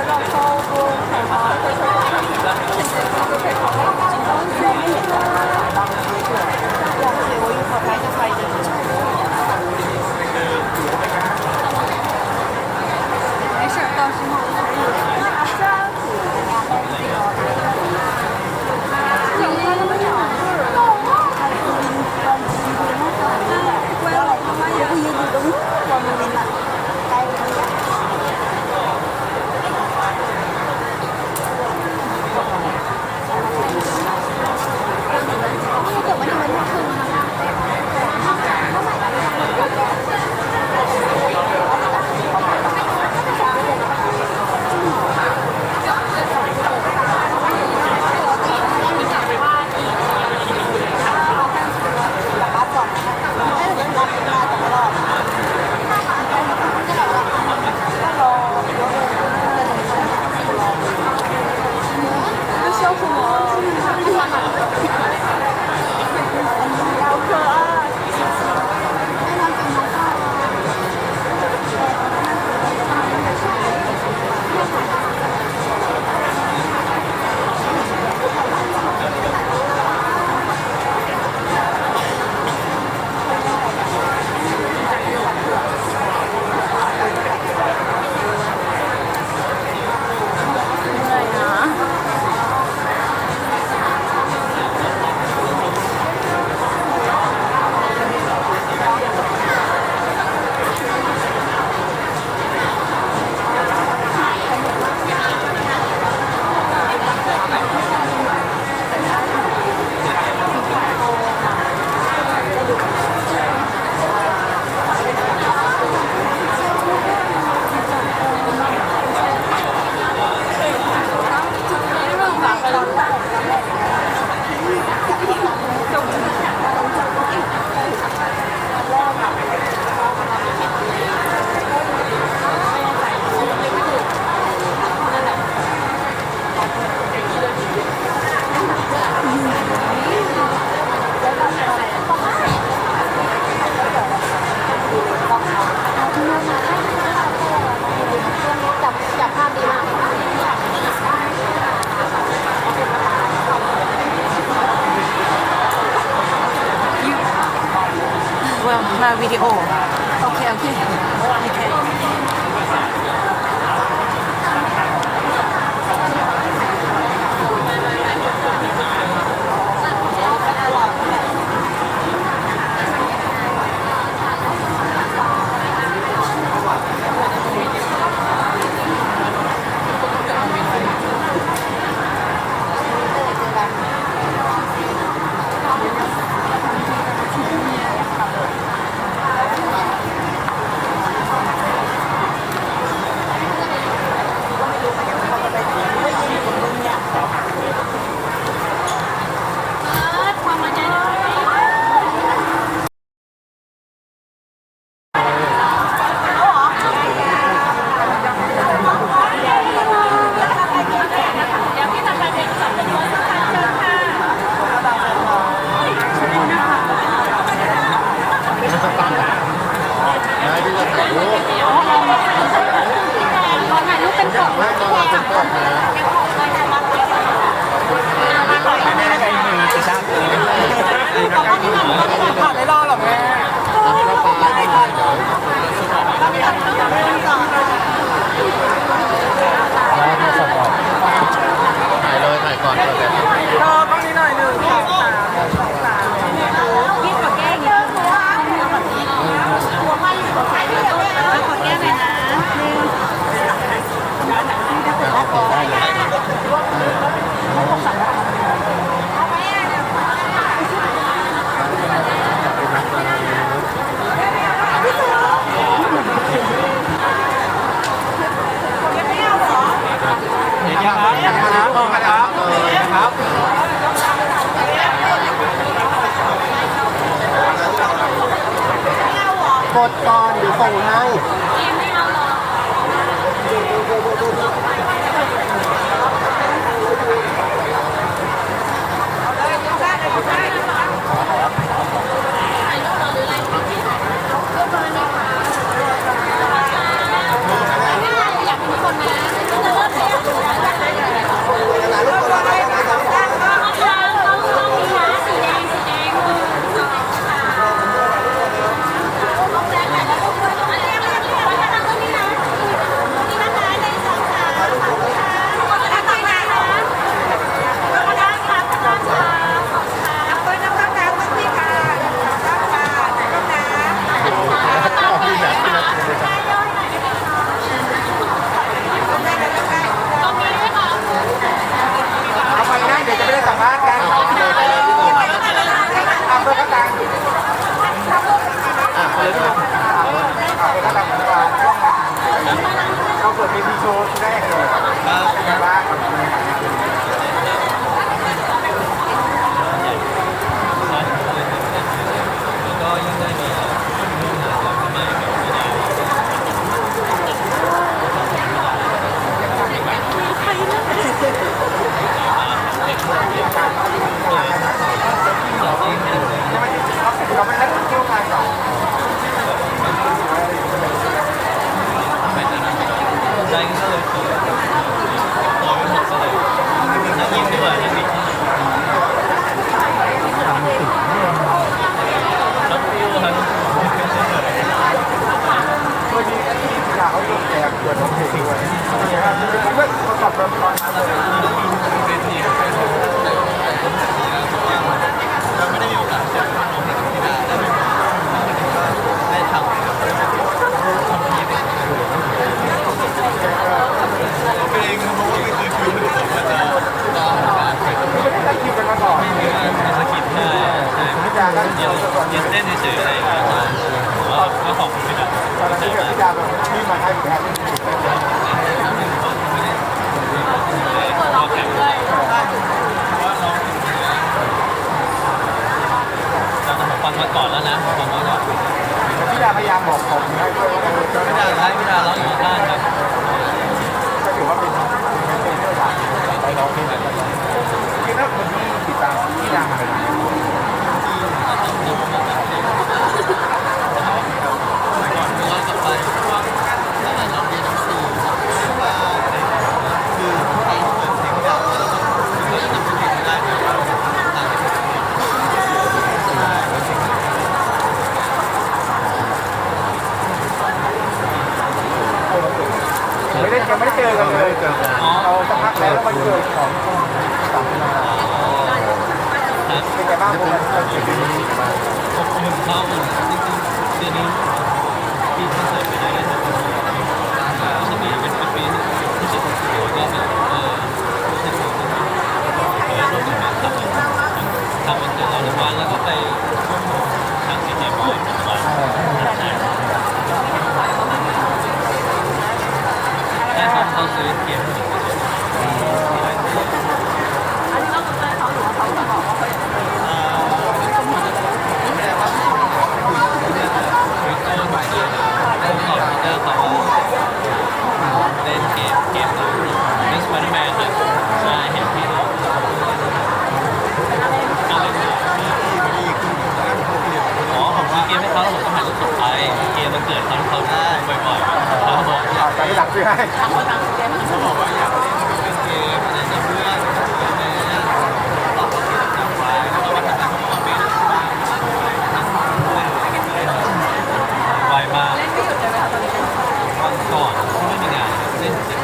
超多人看啊快快 เราเปิดเวทีโชว์แรกเลยเป็นไงบ้าง ยิ้มด้วยนะพี่าก่อนแล้วนะผมมาก่อนพี่ดาพยายามบอกผมให้ด้วยว่ได้เราหน้าพี่ดาที่ร้ายพี่ดาร้องอยู่ที่บ้านครับถือว่าเป็นเป็นเจ้าหนไปร้องที่ไหนคือถ้าคนที่ติดตามพี่ดามานา ยังไม่ได้เจอกันเลยเราสักพักแล้วแล้วมันเกิดของสามนาเป็นไงบ้างคุณขอบคุณเขาจริงๆเดือนนี้ที่คสิไปได้เลยครับหนีเป็นเป็นปีที่สุดของผมก็แบบเออรู้สึกดีเออรู้สึกแบบทำทำวันเกิดเราหนึ่งวันแล้วก็ไปทั้งสี่งใหญ่บ้ายหนึ่วัน เขาเขาซื้อเกมให้หนึ่งวันอันนี้เราสนใจเขาหรือว่าเขาจะบอกว่าเขาทวิตเตอร์ทวิตเตอร์แล้วก็ทวิตเตอร์เขาเล่นเกมเกมหนึ่งเล่นสไปเดอร์แมนครับ เกมมันเกิดเขาที่เขาได้บ่อยๆเขาบอกอยากแต่ที่หลังซื้อให้ เขาบอกว่าอยากเล่นเป็นเกมอะไรกับเพื่อนแม่ตอบรับที่ต่างไปแล้วก็มาทำงานของเราเป็นไวมาก เล่นไม่หยุดเลยไหมคะตอนนี้ วันก่อนที่ไม่มีงานเล่นเจ็บ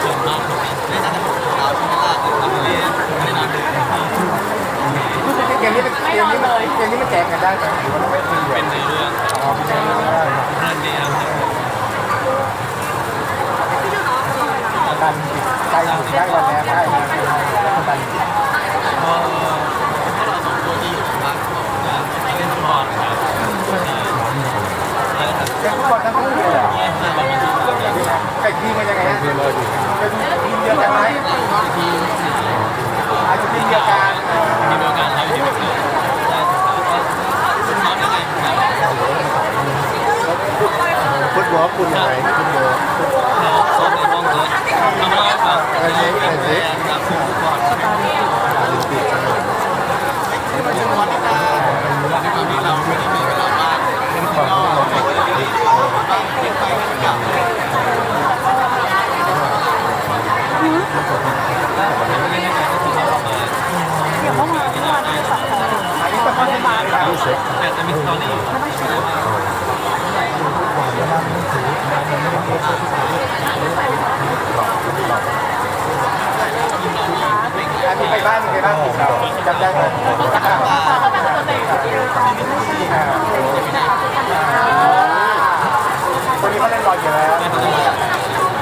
เจ็บมากเล่นอะไรของเราที่ตลาดทำเรียนไม่นอนเลย เก มนี้เป็นเกมนี้มันเกมนี้มันแจกกันได้ไหมหรือว่าต้องไปตีเป็นในเรื่องครับเรื่องนี้ครับ ดันใจได้วันแล้วได้มาดัน ก็พวกเราสองคนที่อยู่บ้านก็เล่นฟุตบอลครับแล้วก็ เป็นฟุตบอลทั้งคู่เลยเหรอ แยกมาบอลมันทุกอย่าง ไก่ทีมมันยังไงฮะเป็นทีมเดียวกันไหมอาจจะทีมเดียวกัน ทีมเดียวกันครับทีมเดียวกันได้ครับก็ซ้อมยังไงครับ ฟุตบอลคุณยังไงฟุตบอล เราซ้อมในห้องเลยทำอะไรบ้างเราเป็นแฟนรับฟุตบอล เดี๋ยวเมื่อวานเมื่อวานที่สองคน อันนี้ก็ต้องมาครับ แต่จะ มีสตอรี่อันนี้ไปบ้านไงบ้างเราจำได้ไหมเขาก็เป็นตัวเองคนนี้เขาเล่นบอลอยู่แล้ว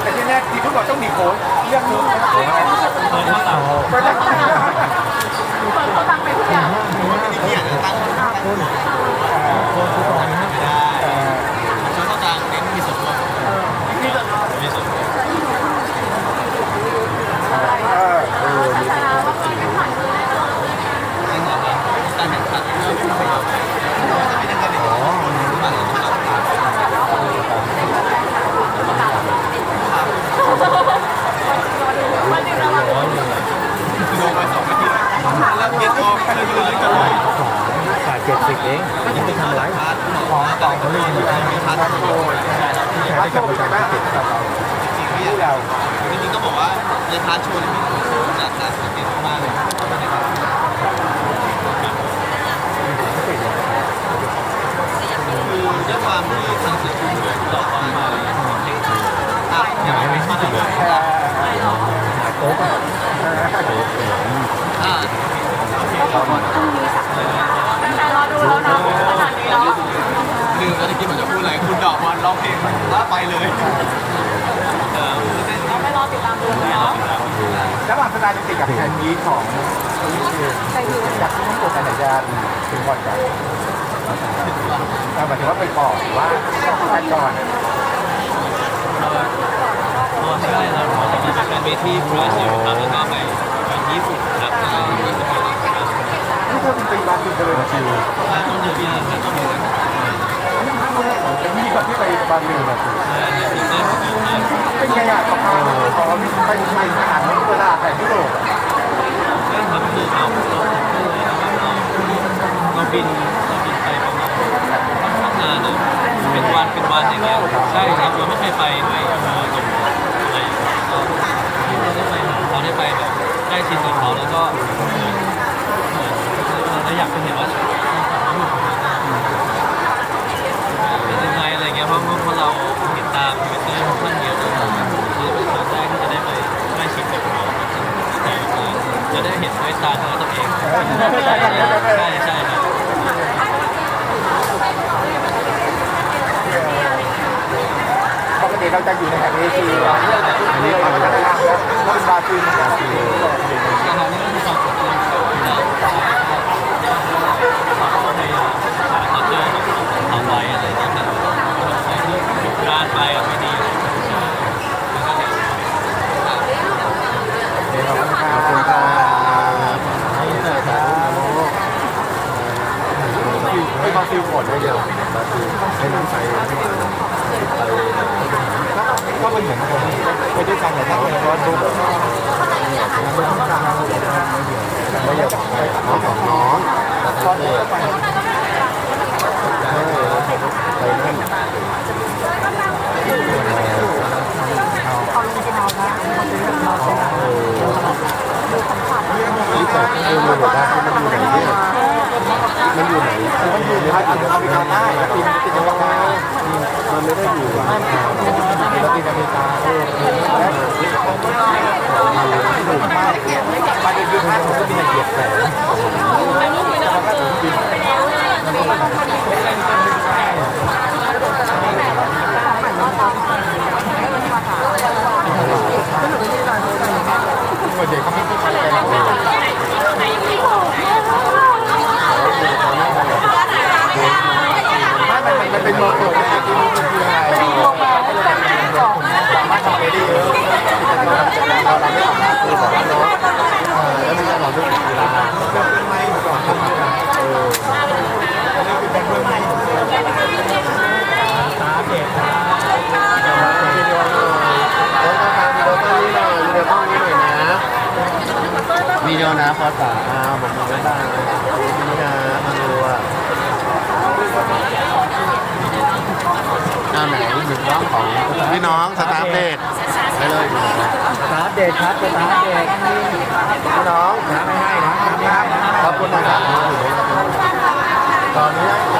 แต่ที่แน่ทีมฟุตบอลต้องมีโค้ชเลือกนู้นนะครับเคยมาต่างโค้ชเขาตั้งไปทุกอย่าง ชอบต่างเน้นมีส่วนร่วมมีส่วนร่วม เออ จริงเหรอครับการแข่งขันเรื่องของเราแล้วเก็ตออกเลยเลยกันเลย ขาด เจ็ดสิบเองไปทำไรของต่อเขาเล่นอยู่ที่พัทโอ้ยพัทโอ้ยใช่ไหมที่เราจริงๆก็บอกว่าในพาร์ทโชว์นี่มีนักการสังเกากเลยคือด้วยความที่ทางสื่อมวลชนต่อความมาเทคนิคอะอย่างไม่มาตรฐาน โต๊ะ อ่า แต่รอดูแล้วนะขนาดนี้แล้ว ลืมแล้วตะกี้ผมจะพูดอะไรคุณดอกบอลร้องเพลงแล้วไปเลยเออ เราไปรอติดตามดูเนาะ ระหว่างสตาร์ ติกับแคนยีขอจากที่ต้องกดแต่ไหนจะถึงก่อนกันหมายถึงว่าไปก่อนว่าไปก่อนอ๋อใช่เราเราจะมีเป็นเวทีบราซิลครับแล้วก็ไปไปญี่ปุ่นครับในญี่ปุ่นครับนี่เธอเป็นปีบาซิลเลยนะจิวถ้าต้องเดือนนี้ถ้าต้องเดือนนี้เป็นพี่คนที่ไปบาซิลนะจิวตื่นเต้นเหมือนกันครับเป็นไงอะของเราของเราไปไทยอาหารมันเวลาแต่ที่โลก ช่ครับคือเราเราเราบินเราบินไปประมาณค่อนข้างนานเลยเป็นวันเป็นวันอย่างเงี้ยใช่ครับเราไม่เคยไปไปเออตรงอะไรอย่างเงี้ยก็เราได้ไปเราได้ไปแบบใกล้ชิดกับเขาแล้วก็เหมือนเราได้อยากไปเห็นว่าเป็นยังไงอะไรเงี้ยเพราะเพราะเราติดตามทวิตเตอร์ค่อนข้างเยอะเลยคือเป็นครั้งแรกที่จะได้ไปใกล้ชิดกับเขาจะได้เห็นห็นด้วยตาของตัวเองใช่ใช่ใช่ครับปกติเราจะอยู่ในแถบเอเชียอันนี้เราจะได้รับแล้วบราซิล อาหารนี่ก็คือความสดชื่นแล้วพยายามหาเขาเจอทำไว้อะไรอย่างเงี้ยครับการไปอะไม่ดี ขอบคุณครับให้บราซิล ก่อนได้เดียวบราซิลให้น้ำใสก็เป็นเหมือนคนไปด้วยกันแต่ถ้าคนร้อนรูปแบบไม่อยากไม่อยากเอาของน้องก็เลยไปนั่นนี่แต่คือมันบอกว่ามันอยู่ไหนเนี่ย มันอยู่ไหนมันอยู่ในภาคอเมริกาใต้ปีนติดอเมริกามันไม่ได้อยู่ในละตินอเมริกาเออแล้วอยู่ภาคประเด็นคือภาคมันก็มีเหยียบแสงเด็กเขาไม่คิดอะไรกันเลยไม่มันมันเป็นโมโกะนะที่นี่คืออะไรสามารถทำไปได้เยอะเราเราไม่สามารถคือสามารถน้องแล้วมีการหลอกด้วยกีฬาเป็นไม้ก่อนทำกันเอออันนี้คือเป็นเรื่องไม้ตาเด็กนะวิดีโอหน่อยเดี๋ยวต้องทำวิดีโอต้องนี้หน่อยวิดีโอต้องนี้หน่อยนะวิดีโอนะพอสาอ่าผมมองไม่ได้นะนี่นะมาดูอะ หน้าไหนหนึ่งร้องของ พี่น้องสตาร์เดทไปเลยสตาร์เดทครับสตาร์เดทพี่น้องน้ำไม่ให้นะน้ำไม่ให้ขอบคุณนะครับตอนนี้